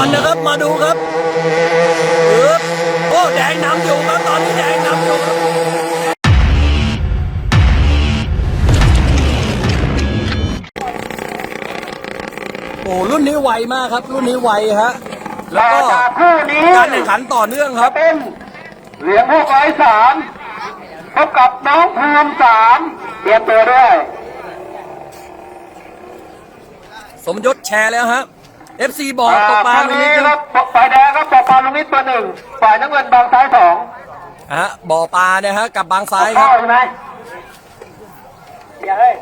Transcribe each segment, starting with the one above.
ก่อนนะครับ มาดูครับเออโอ้แดงนำอยู่ครับตอนนี้แดงนำอยู่ครับโอ้รุ่นนี้ไวมากครับ รุ่นนี้ไวฮะแล้วต่อก็จากคู่นี้การแข่งขันต่อเนื่องครับเป็นเหรียญพวกไร้สามพบกับน้องภูมิสามเตรียมตัวด้วย สมยศแชร์แล้ว ฮะ FC บอกตกปลาคู่ลุงนี้นิดคครัรับบฝ่ายแดงครับปอปลาลุงนิดตัวหนึ่งฝ่ายน้ำเงินบางซ้ายสองฮะบ่อปลาเนี่ยฮะกับบางซ้ายคเข้ารับใช่ไหมอย่าเลย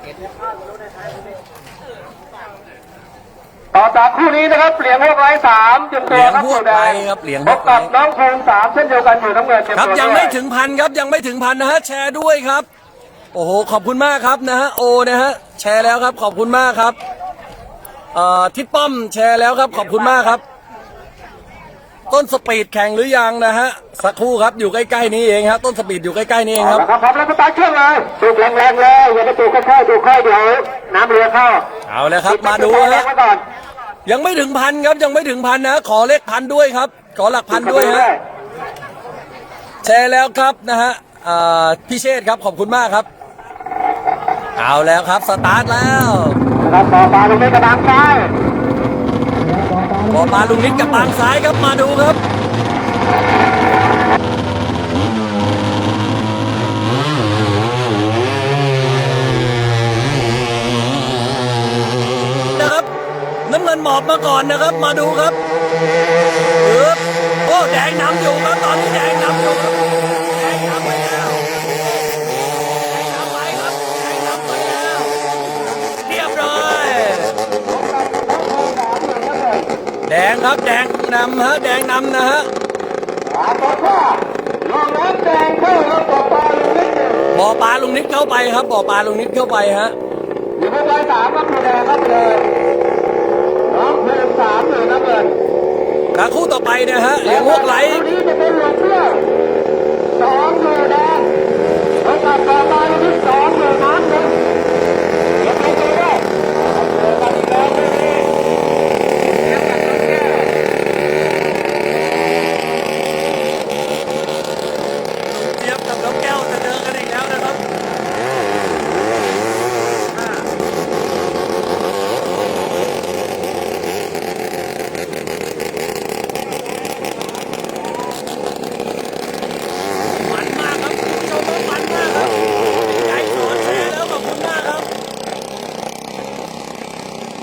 ต่อจากคู่นี้นะครับเหรียญพวกไร้สามเตรียมตัวครับเหรียญพวกไร้ครับเหรียญพพวบกไร้กับน้องภูมิสามเช่นเดียวกันอยู่น้ำเงินเตรียมครับตัวยังด้วไม่ถึงพันครับยังไม่ถึงพันนะฮะแชร์ด้วยครับ โอ้โหขอบคุณมากครับนะฮะโอนะฮะแชร์แล้วครับขอบคุณมากครับ เอ่อทิศป้อมแชร์แล้วครับ ขอบคุณมากครับ ต้นสปีดแข่งหรือยังนะฮะ สักครู่ครับอยู่ใกล้ๆนี้เองฮะต้นสปีดอยู่ใกล้ๆนี้เองครับครับพร้อมแล้วสตาร์ทเครื่องเลยถูกแรงๆเลยอย่าไปถูกค่อยๆถูกค่อยเดี๋ยวน้ำเรือเข้าเอาแล้วครับ มาดูแรฮะงไว้ก่อนยังไม่ถึงพันครับยังไม่ถึงพันนะ ขอเลขพันด้วยครับ ขอหลักพันด้วยฮะแชร์แล้วครับนะฮะเอ่อพี่เชษฐ์ครับขอบคุณมากครับ เอาแล้วครับ สตาร์ทแล้วนะครับต่อปลาลงในกระดังซ้ายบอปลาลุงนิดกับบางซ้ายครับมาดูครับนะครับน้ำเงินหมอบมาก่อนนะครับ มาดูครับเออโอ้ ดงครับแดงนำฮะแดงนำนะฮะปลาตัวข้าลงน้ำแดงเข้าแล้วต่อปลาลงนิดหนึ่งบ่อปลาลุงนิดเข้าไปครับบ่อปลาลุงนิดเข้าไปฮะอยู่พวกไร้สามครับตัวแดงครับเลยน้องภูมิสามหรือน้ำเงินขาคู่ต่อไปนะฮะเหลียงพวกไหล คู่นี้จะเป็นหลวงเพื่อสองหมื่นแดงแล้วกับต่อปลาลงนิดสองหมื่นน้ำหนึ่งเดี๋ยวไปเจอด้วยเจอกันอีกแล้วคู่นี้เดี๋ยวกันตรงเนี้ย เจี๊ยบกับน้องแก้วจะเจอกันอีกแล้วนะครับ มันมากครับคุณผู้ชมครับมันมากครับใจสอนแชร์แล้วขอบคุณมากครับ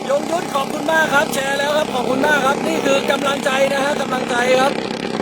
ยงยุทธขอบคุณมาก ครับแชร์แล้วครับขอบคุณมากครับ นี่คือกำลังใจนะฮะกำลังใจครับ